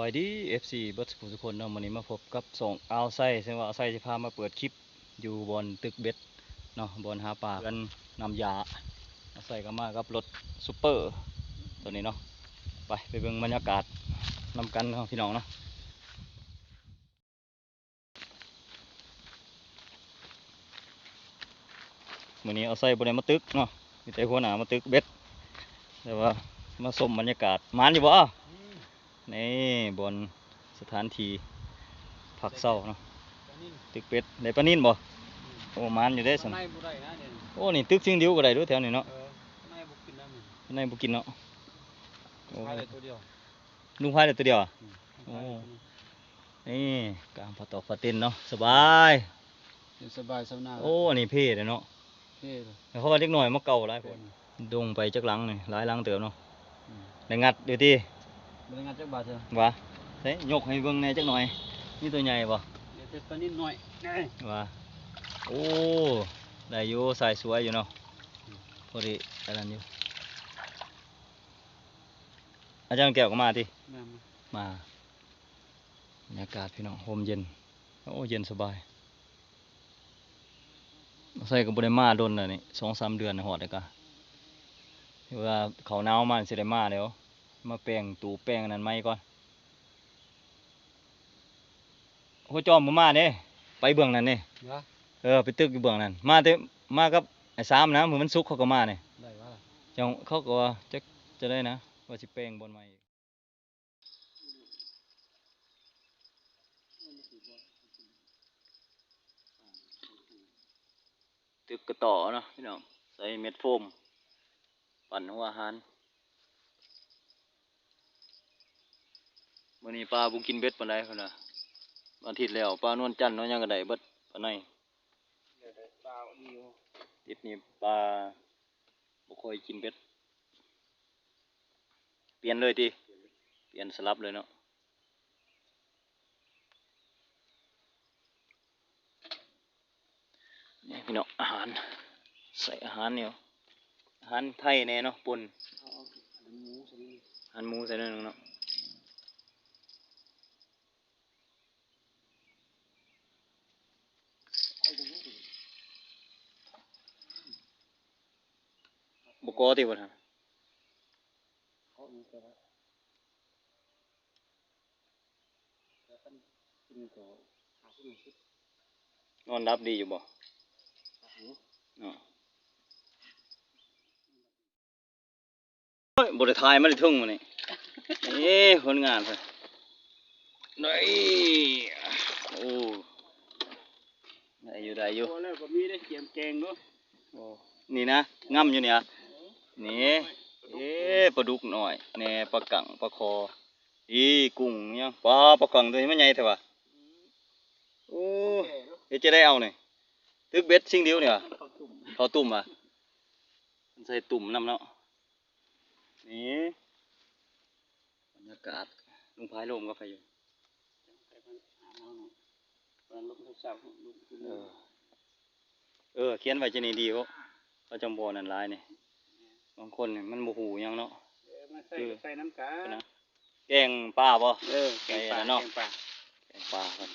สวัสดี FC เบิร์ดทุกคนเนาะวันนี้มาพบกับส่งเอาไส้ซึ่งว่าเอาไส้จะพามาเปิดคลิปอยู่บนตึกเบ็ดเนาะบนหาปลากันนำยาเอาไส้ก็มากับรถซูเปอร์ตัวนี้เนาะไปไปเบิ่งบรรยากาศนำกันเนาะพี่น้องเนาะวันนี้เอาไส้บนไดมาตึกเนาะมีแต่หัวหน้ามาตึกเบ็ดแต่ว่ามาชมบรรยากาศมานอยู่บ่ นี่บนสถานที่ผักเศร้าเนาะตึกเป็ดได้ปลานิ่นบ่โอ้มันอยู่ได้สันในบุได้นะเดี๋ยวนี้โอ้นี่ตึกซิ่งเดียวก็ได้ด้วยแถวนี้เนาะเออในบุกินน้ำนี่ในบุกินเนาะโอ้ขายได้ตัวเดียวลุงพายได้ตัวเดียวอะโอ้นี่กลางผาตอกผาเต้นเนาะสบายเดี๋ยวสบายสำนาโอ้อันนี้เพ่เลยเนาะเท่เลยแล้วเขาว่าเล็กน้อยมาเก่าหลายคนดงไปจักหลังนี่หลายหลังเติมเนาะได้งัดเดี๋ยวที่บริงานจักบาทเถอะว่าใส่ยกให้เบิ่งแหน่จักหน่อยนี่ตัวใหญ่บ่เดี๋ยวเจ็ดปลานิดหน่อยนี่ ว่าโอ้ได้อยู่สายสวยอยู่เนาะพอดีอันนั้นอยู่อาจารย์แก้วก็มาทีแม่นมาบรรยากาศพี่น้องโฮมเย็น โอ้เย็นสบายใส่กับบริมาโดนเลยนี่สองสามเดือนน่ะหอดเลยกะเวลาเขาหนาวมาสิได้มาเดี๋ยว มาแป้งตูแป้งอันนั้นไหมก่อนโอ้จอมมามาเด้ไปเบื้องนั้นเด้เหรอเออไปตึกอยู่เบื้องนั้น มาแต่มากับไอ้สามนะมือมันสุกเขาก็มาเนี่ยได้ว่าล่ะจังเขาก็ว่าจะจะได้นะว่าสิแปลงบนใหม่อีกตึกกระต่อเนาะพี่น้องใส่เม็ดโฟม ปั่นหัวอาหาร มื้อนี้ปลาบุกินเบ็ดปานใดพุ่นน่ะวันอาทิตย์แล้วปลานวลจันทร์เนาะยังก็ได้เบิดปานใดเดี๋ยวได้เปล่าอีวติดนี่ปลาบ่ค่อยกินเบ็ด เปลี่ยนเลยดิเปลี่ยนสลับเลยเนาะนี่พี่น้องอาหาร ใส่อาหารเนี่ยอาหารไทยแน่เนาะปนเอาเอาอันนี้หมูใส่นี่อาหารหมูใส่หน่อยหนึงเนาะ กอติบ่ท่านเขาอีกแล้วแล้วกันกินก็หาที่สิบนอนรับดีอยู่บ่หาหูเนาะโอ้ยบริทายมาได้ทุ่งมานี่เอ้ผลงานเพิ่นนี่โอ้ได้อยู่ได้อยู่พอแล้วก็มีได้เกียมแกงเนาะโอ้นี่นะง่ำอยู่เนี่ย นี่เอ๊ปลาดุกหน่อยแหน่ปลากังปลาคออีกุ้งยังปลาปลากังตัวนี้มันใหญ่เถอะวะโอ้เดี๋ยวจะได้เอาเนี่ยตึกเบ็ดสิ่งเดียวเนี่ยเขาตุ่มอะมันใส่ตุ่มน้ำเนาะนี่บรรยากาศลุงพายลมก็ไปอยู่เออเออเขียนไว้จะนี่ดีเขาเขาจำบอนันหลายนี่ย บางคนนี่มันโมหูหยังเนาะ เออมาใส่ก็ใส่น้ำกานะแกงปลาบ่เออแกงปลาใส่แล้วเนาะแกงปลาแกงปลาครับ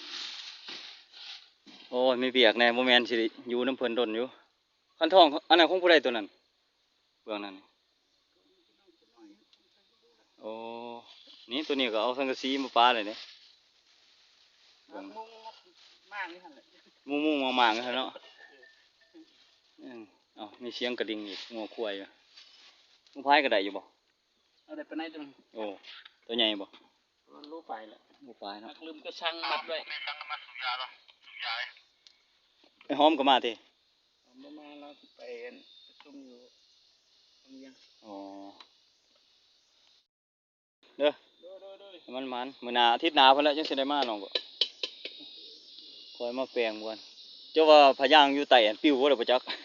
โอ้ยไม่เปียกแน่โมแมนสิริอยู่น้ำเพลินดนอยู่คันทองอันนั้นของผู้ใดตัวนั้นเบื้องนั้นนี่โอ้นี่ตัวนี้ก็เอาสังกะสีมาปาเลยเนี่ยมุ้งมากนี่หั่นแหละมุ่งมุ่งมางๆกันเถอะเนาะอืมเอ้ามีเสียงกระดิ่งอีกงัวควายอยู่ ลุงพายก็ได้อยู่บ่เอาได้ไปไหนตัวนึงโอ้ตัวใหญ่บ่มันรู้ไปแล้วงูควายนัเนาะกลืมก็ช่างมัดไว้ไอ้หอมก็มาติผมบ่มาแล้วไปประชุมอยู่โรงเรียนอ๋อเด้อโดยโดยโดยให้มันมันมื้อหน้าอาทิตย์หน้าเพิ่นแล้วจังสิได้มาน้องก็คอยมาแปลงบ่วนเจ้าว่าพะยางอยู่ใต้อันปิ้วบ่ได้บ่จักม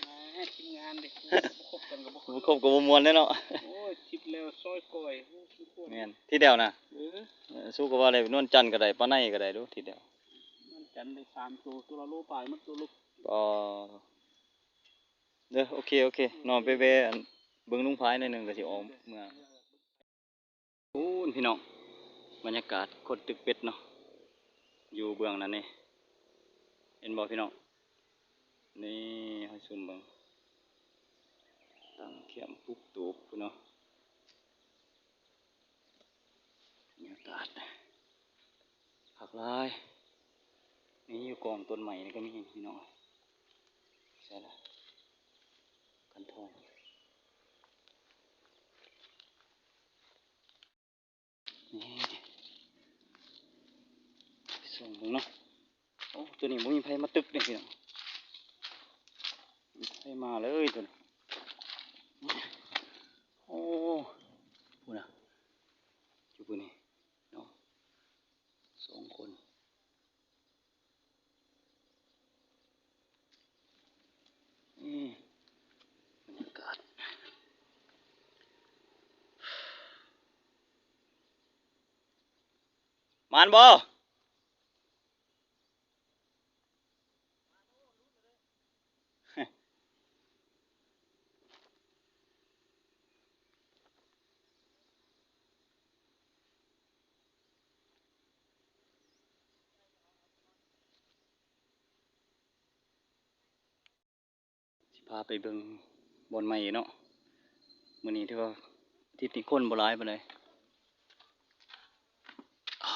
าให้ทีมงานดิคบกันกับบ่บ่ครบก็บ่ม่วนเด้เนาะโอ้ยทิปแล้วซอยก้อยโอ้สุดโคตรแม่นที่เดียวน่ะเออเออสู้ก็ว่าได้นวลจันทร์ก็ได้ปลาในก็ได้ดูทีเดียวมันจันได้สามตัวตัวละโลปลายมันตัวลูกก็เด้อโอเคโอเคนอนไปเวอันเบิ่งลุงพายหน่อยหนึงก็สิออกเมื่อโอ้ยพี่น้องบรรรยากาศคนตึกเป็ดเนาะอยู่เบื้องนั้นนี่เห็นบ่พี่น้องนี่ให้ซุ่มเบิ่ง ตั้งเขียมปุกตูบพุ่เนาะบรรยากาศผักลายนี่อยู่กองต้นใหม่นี่ก็มีพี่น้องใช่ละกันทองนี่ส่งเบิ่งเนาะโอ้ตัวนี้บ่มีไผมาตึกเนี่ยพี่น้องมีไผมาเลยตัวนี้โอ้พูดนะอยู่พูนี่เนาะสองคน นี่บรรยากาศ มานบ่พาไปเบิงบนใหม่เนาะมื้อนี้ที่ว่าที่ติคนบ่หลายปานใดอ่า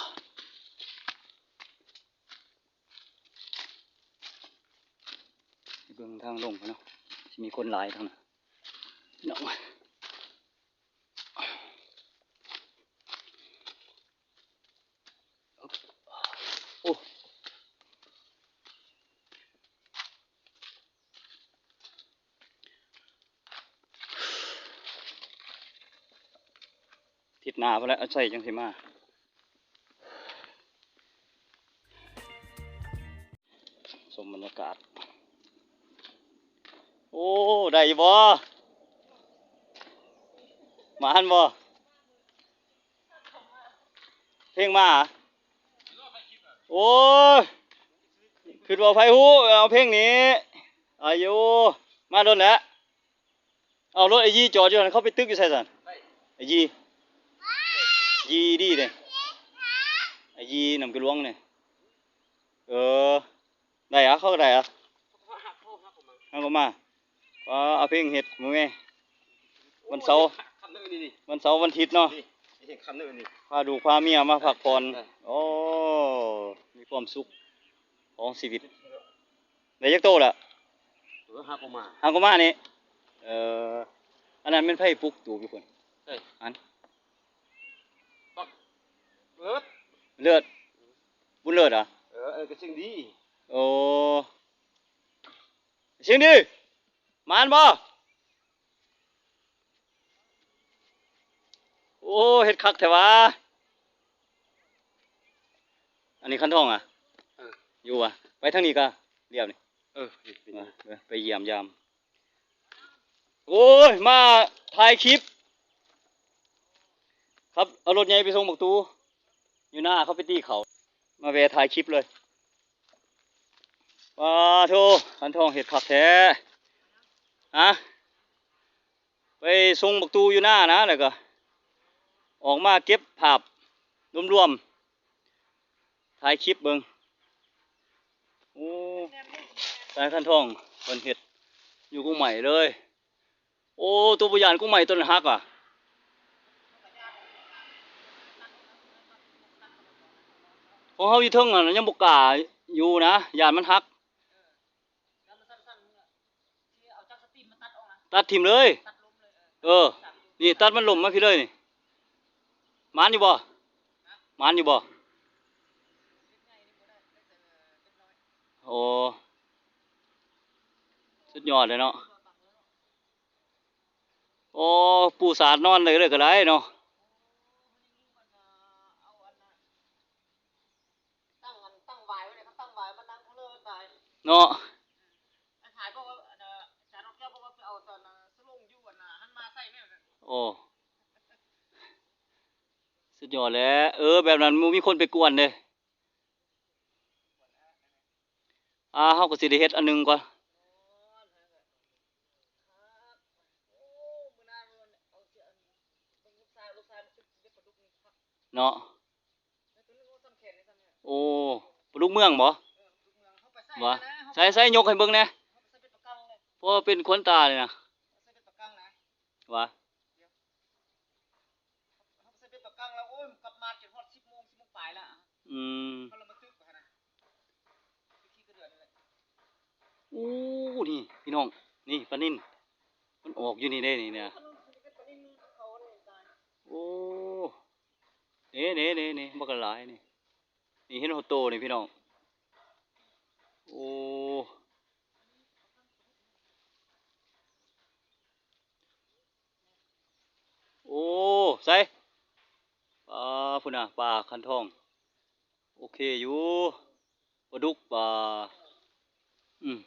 ไปเบิ่ง ทางลงเนาะสิมีคนหลายทางนั้นเนาะโอ้ทิศหนาไปแล้วใส่จังสิมาสมบรรยากาศ โอ้ได้บ่มาหันบ่เพลงมาโอ้ยคือว่าไฟหูเอาเพลงนี้อายุมาโดนแล้วเอารถไอ้ยี่จอดอยู่นั่นเขาไปตึกอยู่ใส่สันไอ้ยี่ยีดีเลยไอ้ยีนำกระล้วงเนี่ยเออได้อะเขาได้อะเอาก็มา ก็เอาเพลงเห็ดมึงไงวันเสาร์คำนึงนี่นี่วันเสาร์วันอาทิตย์เนาะนี่เห็นคำนึงนี่พาดูกพาเมียมาพักผ่อนเออโอ้มีความสุขของชีวิตได้ยักโตละเออหักออกมาหางก็มานี่เอ่ออันนั้นเป็นไผ่ปลุกตูบอยู่คนเฮ้ยอันเออเลือดบุญเลือดอะเออเออก็สิ่งดีโอ้เสียงดี มานบ่โอ้เฮ็ดคักแท้วะอันนี้คันทองอะเอออยู่อะไปทางนี้ก็เรียบนี่เออนี่เป็นมาไปไปเยี่ยมยามโอ้ยมาถ่ายคลิป ครับเอารถใหญ่ไปส่งบักตูอยู่หน้าเขาไปตีเขามาแวะถ่ายคลิปเลยว้าโธคันทองเห็ดผักแท้ อะไปส่งบักตูอยู่หน้านะแล้วก็ ออกมาเก็บภาพรวมๆถ่ายคลิปเบิงโอ้สายคันทองเป็นเห็ดอยู่กุ้งใหม่เลย โอ้ ตัวบุญญาณกุ้งใหม่ต้นฮักอะของเฮาอยู่เทิงอะยังบ่กล้าอยู่นะยานมันฮัก ตัดทิมเลย เออ นี่ตัดมันหล่มมาพี่เลยนี่หมานอยู่บ่หมานอยู่บ่โอ้สุดยอดเลยเนาะโอ้ปูสาดนอนเลยเลยก็ได้เนาะตั้งมันตั้งไว้ไว้เลยเขาตั้งไว้มานั่งเขาเลิกไปเนาะ อ้สุดยอดแล้ว เออ แบบนั้นมูมีคนไปกวนเด้อ่าเฮาก็สิได้เฮ็ดอันหนึงก่อนโอ้มื้อหน้ามื้อเอาเสียอันเบิ่งลูกชายลูกชายมันเป็นเด็กประดุกนี่ครับเนาะอ้ปลูกเมืองบ่เออลูกเมืองเขาไปใส่วะนะเขาใส่ใส่ยกให้เบิ่งแหน่เขาไปใส่เป็นปากกังเลยเพราะว่าเป็นคนตาเลยนะใส่เป็นปากกังนะวะเขา ละโอ้นี่ พี่น้อง นี่ปลานิ่นมันออกอยู่นี่ได้นี่เนี่ยขนมสิเนี่ยเนี่ยโอ้เน่เน่เน่เน่บักกะหลายนี่นี่เห็นหัวโตนี่พี่น้องโอ้โอ้ใส่ปลาพุ่นน่ะปลาคันทอง โอเคอยู่ปลาดุกปลาอืม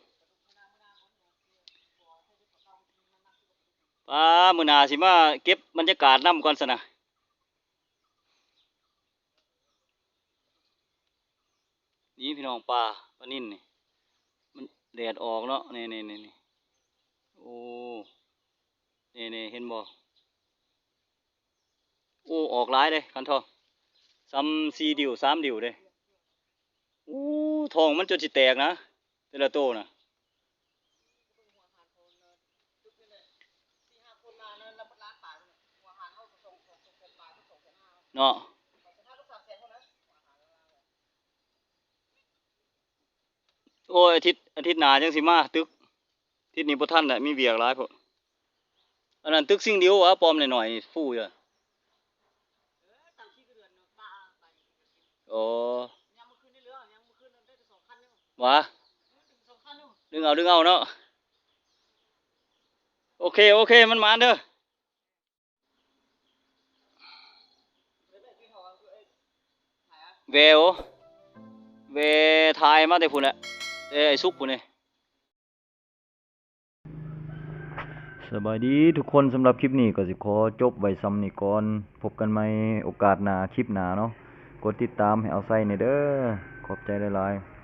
ปลามือหน้าสิมาเก็บบรรยากาศนำก่อนซะนะนี่พี่น้องปลาปลานิ่นนี่มันแดดออกเนาะนี่นี่นี่โอ้นี่นี่เห็นบ่โอ้ออกหลายเลยคันทองซ้ำสี่ดิวสามดิวเลย อ้ทองมันจนสิแตกนะแต่ละโตนะตึกนี่แหละสี่ห้าคนมาแล้วแล้วร้านป่าเนาะเนาะโอ้ยอาทิตย์อาทิตย์หนาจังสิมาตึกอาทิตย์นี้บ่ทันน่ะมีเวียกหลายพุ่นอันนั้นตึกสิ่งเดียววะปลอมหน่อยๆนี่ฟู่อยู่เออตามขี้กระเดือนเนาะป่าไปโอ้ วะดึงเอาดึงเอาเนาะโอเคโอเคมันมาเด้อเดี๋ยวได้ที่เขาเอเอ้ยถ่ายอะแวทายมาแต่พุ่นแหละแต่ไอ้ซุกพุ่นนี่สบายดีทุกคนสำหรับคลิปนี้ก็สิขอจบไว้ซ้ำนี้ก่อน พบกันใหม่โอกาสหน้าคลิปหน้าเนาะกดติดตามให้เอาใส่ในเด้อขอบใจหลายๆ